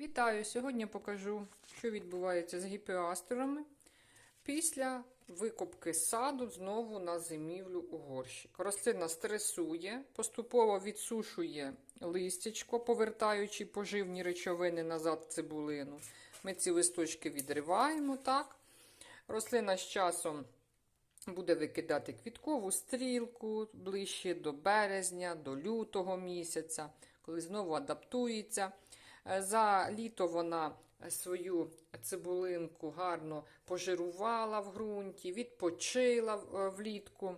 Вітаю! Сьогодні покажу, що відбувається з гіпеастерами після викопки саду знову на зимівлю у горщик. Рослина стресує, поступово відсушує листячко, повертаючи поживні речовини назад в цибулину. Ми ці листочки відриваємо. так. Рослина з часом буде викидати квіткову стрілку ближче до березня, до лютого місяця, коли знову адаптується. Е, За літо вона свою цибулинку гарно пожирувала в ґрунті, відпочила е, влітку.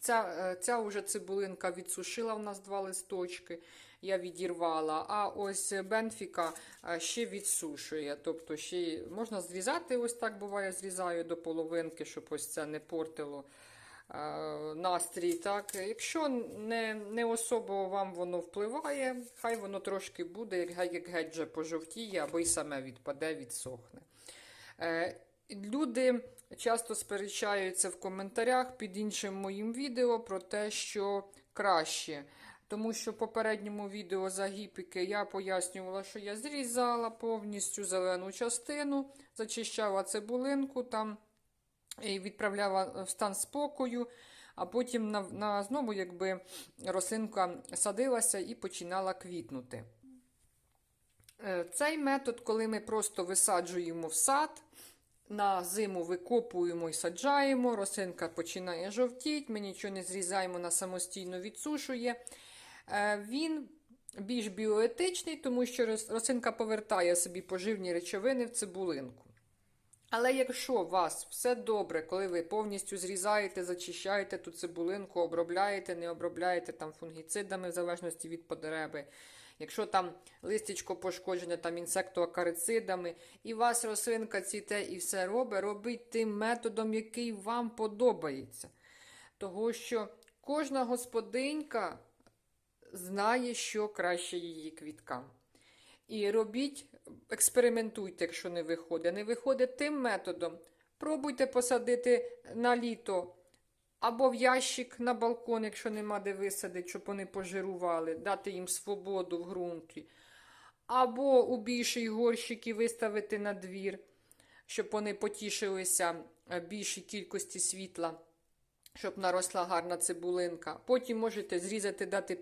Ця, е, ця вже цибулинка відсушила в нас два листочки, я відірвала. А ось бенфіка е, ще відсушує. Тобто ще можна зрізати, ось так буває, зрізаю до половинки, щоб ось це не портило е, настрій. Так? Якщо не, не особо вам воно впливає, хай воно трошки буде, як геть вже пожовтіє, або й саме відпаде, відсохне. Е, Люди часто сперечаються в коментарях під іншим моїм відео про те, що краще. Тому що в попередньому відео за гіпіки я пояснювала, що я зрізала повністю зелену частину, зачищала цибулинку там і відправляла в стан спокою, а потім на, на знову якби рослинка садилася і починала квітнути. Е, Цей метод, коли ми просто висаджуємо в сад, на зиму викопуємо і саджаємо, рослинка починає жовтіти, ми нічого не зрізаємо, вона самостійно відсушує. Е, Він більш біоетичний, тому що рос- рослинка повертає собі поживні речовини в цибулинку. Але якщо у вас все добре, коли ви повністю зрізаєте, зачищаєте ту цибулинку, обробляєте, не обробляєте там фунгіцидами, в залежності від потреби, якщо там листячко пошкоджене там інсектоакарицидами, і вас рослинка цвіте і все робить, робіть тим методом, який вам подобається. Того що кожна господинька знає, що краще її квіткам. І робіть, експериментуйте, якщо не виходить. Не виходить тим методом. Пробуйте посадити на літо або в ящик на балкон, якщо нема де висадити, щоб вони пожирували, дати їм свободу в ґрунті. Або у більший горщик і виставити на двір, щоб вони потішилися е, більшій кількості світла, щоб наросла гарна цибулинка. Потім можете зрізати, дати